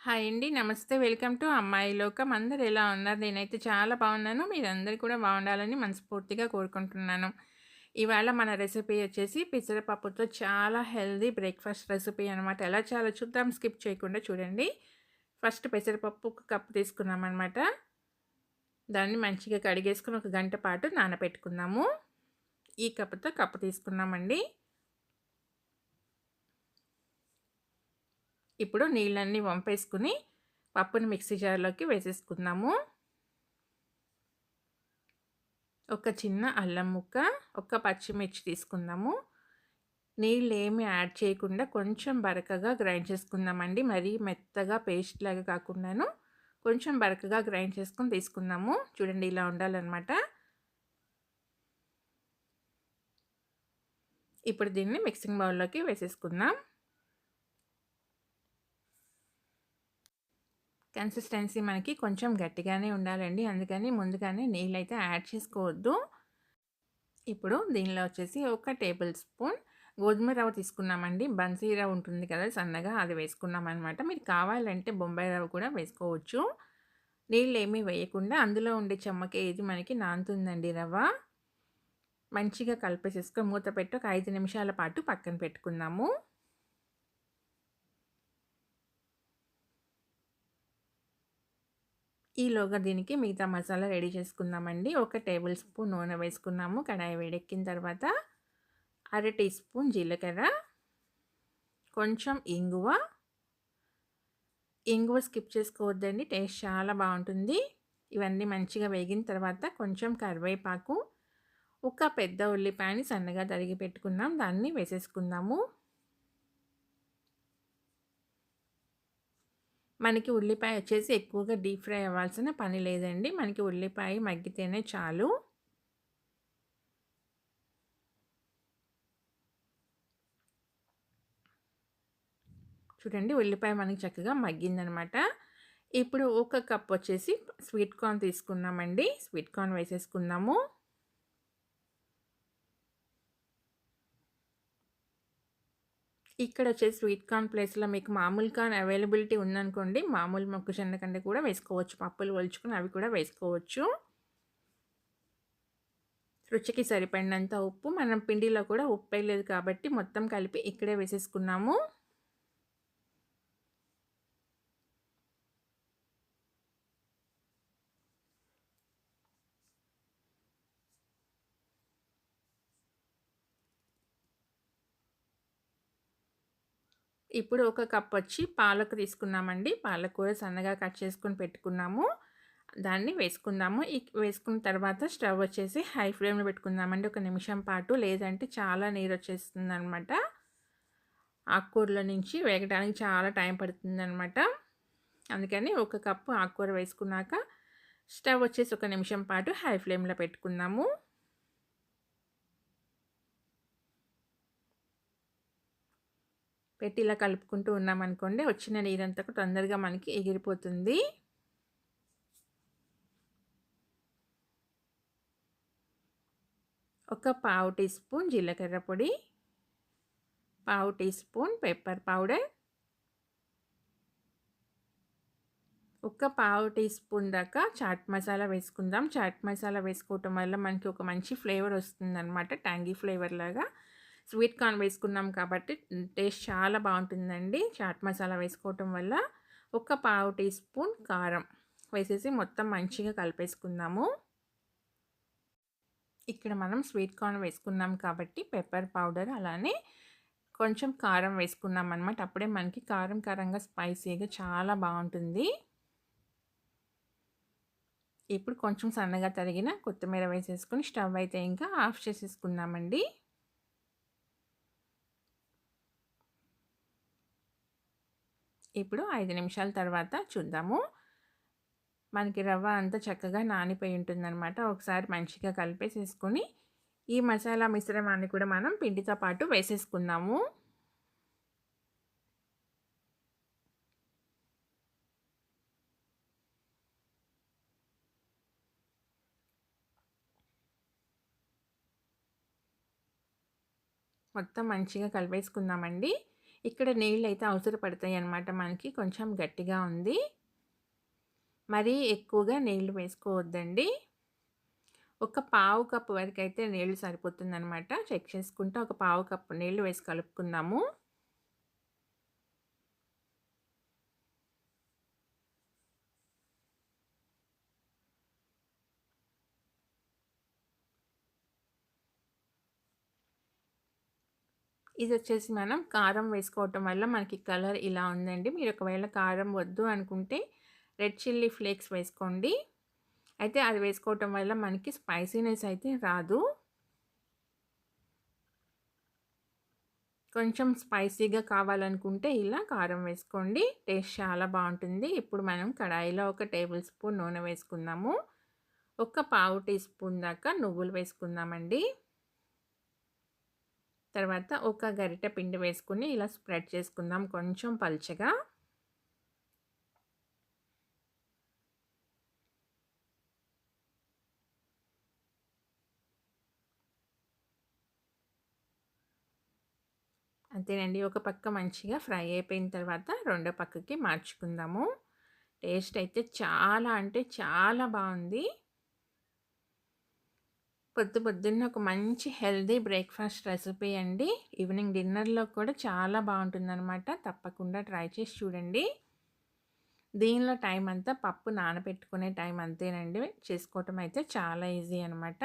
Hi అండి. నమస్తే. Welcome to అమ్మాయి లోకం. అందరు ఎలా ఉన్నారు? నేనైతే చాలా బాగున్నాను. మీరందరూ కూడా బాగుండాలని మనస్ఫూర్తిగా కోరుకుంటున్నాను. ఇవాళ మన రెసిపీ వచ్చేసి పెసరపప్పుతో చాలా హెల్దీ బ్రేక్‌ఫాస్ట్ రెసిపీ అనమాట. ఎలా చాలా చూద్దాం. స్కిప్ చేయకుండా చూడండి. ఫస్ట్ పెసరపప్పు ఒక కప్పు తీసుకున్నామనమాట. దాన్ని మంచిగా కడిగేసుకొని ఒక గంట పాటు నానబెట్టుకుందాము. ఈ కప్పుతో కప్పు తీసుకున్నామండి. ఇప్పుడు నీళ్ళన్నీ వంపేసుకుని పప్పుని మిక్సీ జార్లోకి వేసేసుకుందాము. ఒక చిన్న అల్లం ముక్క ఒక పచ్చిమిర్చి తీసుకుందాము. నీళ్ళు ఏమి యాడ్ చేయకుండా కొంచెం బరకగా గ్రైండ్ చేసుకుందామండి. మరీ మెత్తగా పేస్ట్ లాగా కాకుండాను కొంచెం బరకగా గ్రైండ్ చేసుకుని తీసుకుందాము. చూడండి ఇలా ఉండాలన్నమాట. ఇప్పుడు దీన్ని మిక్సింగ్ బౌల్లోకి వేసేసుకుందాం. కన్సిస్టెన్సీ మనకి కొంచెం గట్టిగానే ఉండాలండి. అందుకని ముందుగానే నీళ్ళు అయితే యాడ్ చేసుకోవద్దు. ఇప్పుడు దీనిలో వచ్చేసి ఒక టేబుల్ స్పూన్ గోధుమ రవ్వ తీసుకున్నామండి. బన్సీ రవ్వ ఉంటుంది కదా సన్నగా అది వేసుకున్నాం అనమాట మీరు కావాలంటే బొంబాయి రవ్వ కూడా వేసుకోవచ్చు. నీళ్ళు ఏమీ వేయకుండా అందులో ఉండే చెమ్మకే ఇది మనకి నాంతుందండి రవ్వ. మంచిగా కలిపేసేసుకొని మూత పెట్టి ఒక ఐదు నిమిషాల పాటు పక్కన పెట్టుకుందాము. ఈలోగా దీనికి మిగతా మసాలా రెడీ చేసుకుందామండి. ఒక టేబుల్ స్పూన్ నూనె వేసుకున్నాము. కడాయి వేడెక్కిన తర్వాత అర టీ స్పూన్ జీలకర్ర కొంచెం ఇంగువ. ఇంగువ స్కిప్ చేసుకోవద్దండి టేస్ట్ చాలా బాగుంటుంది. ఇవన్నీ మంచిగా వేగిన తర్వాత కొంచెం కరివేపాకు ఒక పెద్ద ఉల్లిపాయని సన్నగా తరిగి పెట్టుకున్నాం. దాన్ని వేసేసుకుందాము. మనకి ఉల్లిపాయ వచ్చేసి ఎక్కువగా డీప్ ఫ్రై అవ్వాల్సిన పని లేదండి. మనకి ఉల్లిపాయ మగ్గితేనే చాలు. చూడండి ఉల్లిపాయ మనకి చక్కగా మగ్గిందనమాట. ఇప్పుడు ఒక కప్ వచ్చేసి స్వీట్ కార్న్ తీసుకున్నామండి. స్వీట్ కార్న్ వేసేసుకున్నాము ఇక్కడ వచ్చేసి స్వీట్ కార్న్ ప్లేస్లో మీకు మామూలు కార్న్ అవైలబిలిటీ ఉందనుకోండి మామూలు మొక్కజొన్న కంటే కూడా వేసుకోవచ్చు. పప్పులు ఒలుచుకుని అవి కూడా వేసుకోవచ్చు. రుచికి సరిపడినంత ఉప్పు మనం పిండిలో కూడా ఉప్పు వేయలేదు కాబట్టి మొత్తం కలిపి ఇక్కడే వేసేసుకున్నాము. ఇప్పుడు ఒక కప్ వచ్చి పాలకు తీసుకున్నామండి. పాలకూర సన్నగా కట్ చేసుకుని పెట్టుకున్నాము. దాన్ని వేసుకుందాము. వేసుకున్న తర్వాత స్టవ్ వచ్చేసి హై ఫ్లేమ్లో పెట్టుకుందామండి. ఒక నిమిషం పాటు. లేదంటే చాలా నీరు వచ్చేస్తుంది అనమాట ఆకుకూరల నుంచి వేగడానికి చాలా టైం పడుతుంది అనమాట అందుకని ఒక కప్పు ఆకుకూర వేసుకున్నాక స్టవ్ వచ్చేసి ఒక నిమిషం పాటు హై ఫ్లేమ్లో పెట్టుకుందాము. పెట్టి ఇలా కలుపుకుంటూ ఉన్నామనుకోండి వచ్చిన నీరంతా తొందరగా మనకి ఎగిరిపోతుంది. ఒక పావు టీ స్పూన్ జీలకర్ర పొడి పావు టీ స్పూన్ పెప్పర్ పౌడర్ ఒక పావు టీ స్పూన్ దాకా చాట్ మసాలా వేసుకుందాం. చాట్ మసాలా వేసుకోవటం వల్ల మనకి ఒక మంచి ఫ్లేవర్ వస్తుందన్నమాట ట్యాంగీ ఫ్లేవర్ లాగా. స్వీట్ కార్న్ వేసుకున్నాం కాబట్టి టేస్ట్ చాలా బాగుంటుందండి. చాట్ మసాలా వేసుకోవటం వల్ల ఒక పావు టీ స్పూన్ కారం వేసేసి మొత్తం మంచిగా కలిపేసుకుందాము. ఇక్కడ మనం స్వీట్ కార్న్ వేసుకున్నాం కాబట్టి పెప్పర్ పౌడర్ అలానే కొంచెం కారం వేసుకున్నాం అనమాట అప్పుడే మనకి కారం కారంగా స్పైసీగా చాలా బాగుంటుంది. ఇప్పుడు కొంచెం సన్నగా తరిగిన కొత్తిమీర వేసేసుకుని స్టవ్ అయితే ఇంకా ఆఫ్ చేసేసుకున్నామండి ఇప్పుడు ఐదు నిమిషాల తర్వాత చూద్దాము. మనకి రవ్వ అంతా చక్కగా నానిపోయి ఉంటుందన్నమాట. ఒకసారి మంచిగా కలిపేసేసుకొని ఈ మసాలా మిశ్రమాన్ని కూడా మనం పిండితో పాటు వేసేసుకుందాము. మొత్తం మంచిగా కలిపేసుకుందామండి. ఇక్కడ నీళ్ళు అయితే అవసరపడతాయి అన్నమాట మనకి. కొంచెం గట్టిగా ఉంది. మరీ ఎక్కువగా నీళ్ళు వేసుకోవద్దండి. ఒక పావు కప్పు వరకు అయితే నీళ్ళు సరిపోతుందనమాట చెక్ చేసుకుంటే ఒక పావు కప్పు నీళ్ళు వేసి కలుపుకుందాము. ఇది వచ్చేసి మనం కారం వేసుకోవటం వల్ల మనకి కలర్ ఇలా ఉందండి. మీరు ఒకవేళ కారం వద్దు అనుకుంటే రెడ్ చిల్లీ ఫ్లేక్స్ వేసుకోండి. అయితే అది వేసుకోవటం వల్ల మనకి స్పైసీనెస్ అయితే రాదు. కొంచెం స్పైసీగా కావాలనుకుంటే ఇలా కారం వేసుకోండి. టేస్ట్ చాలా బాగుంటుంది. ఇప్పుడు మనం కడాయిలో ఒక టేబుల్ స్పూన్ నూనె వేసుకుందాము. ఒక పావు టీ స్పూన్ దాకా నువ్వులు వేసుకుందామండి. తర్వాత ఒక గరిటె పిండి వేసుకుని ఇలా స్ప్రెడ్ చేసుకుందాం కొంచెం పల్చగా. అంతేనండి ఒక పక్క మంచిగా ఫ్రై అయిపోయిన తర్వాత రెండో పక్కకి మార్చుకుందాము. టేస్ట్ అయితే చాలా అంటే చాలా బాగుంది. పొద్దు పొద్దున్న ఒక మంచి హెల్దీ బ్రేక్ఫాస్ట్ రెసిపీ అండి. ఈవినింగ్ డిన్నర్లో కూడా చాలా బాగుంటుందన్నమాట. తప్పకుండా ట్రై చేసి చూడండి. దీనిలో టైం అంతా పప్పు నానబెట్టుకునే టైం అంతేనండి. చేసుకోవటం అయితే చాలా ఈజీ అనమాట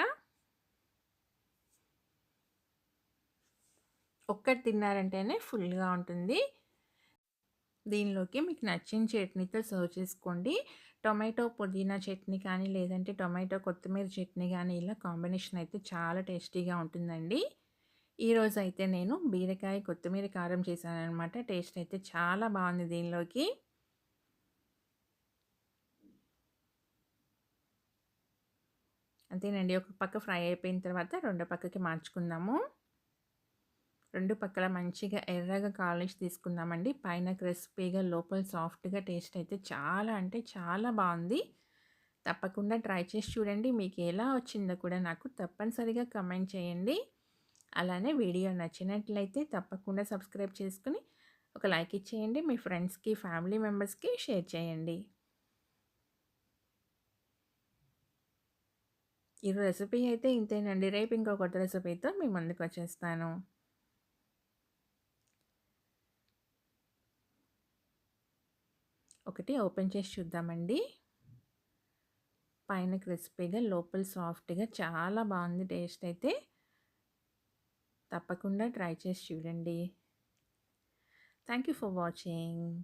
ఒక్కటి తిన్నారంటేనే ఫుల్గా ఉంటుంది. దీనిలోకి మీకు నచ్చిన చట్నీతో సర్వ్ చేసుకోండి. టొమాటో పుదీనా చట్నీ కానీ లేదంటే టొమాటో కొత్తిమీర చట్నీ కానీ ఇలా కాంబినేషన్ అయితే చాలా టేస్టీగా ఉంటుందండి. ఈరోజు అయితే నేను బీరకాయ కొత్తిమీర కారం చేశాను అనమాట టేస్ట్ అయితే చాలా బాగుంది దీనిలోకి. అంతేనండి. ఒక పక్క ఫ్రై అయిపోయిన తర్వాత రెండో పక్కకి మార్చుకుందాము. రెండు పక్కల మంచిగా ఎర్రగా కాలిష్ తీసుకుందామండి. పైన క్రిస్పీగా లోపల సాఫ్ట్గా టేస్ట్ అయితే చాలా అంటే చాలా బాగుంది. తప్పకుండా ట్రై చేసి చూడండి. మీకు ఎలా వచ్చిందో కూడా నాకు తప్పనిసరిగా కమెంట్ చేయండి. అలానే వీడియో నచ్చినట్లయితే తప్పకుండా సబ్స్క్రైబ్ చేసుకుని ఒక లైక్ ఇచ్చేయండి. మీ ఫ్రెండ్స్కి ఫ్యామిలీ మెంబర్స్కి షేర్ చేయండి. ఈ రెసిపీ అయితే ఇంతేనండి. రేపు ఇంకో కొత్త రెసిపీతో మీ ముందుకు వచ్చేస్తాను. ఒకటి ఓపెన్ చేసి చూద్దామండి. పైన క్రిస్పీగా లోపల సాఫ్ట్గా చాలా బాగుంది టేస్ట్ అయితే. తప్పకుండా ట్రై చేసి చూడండి. Thank you for watching.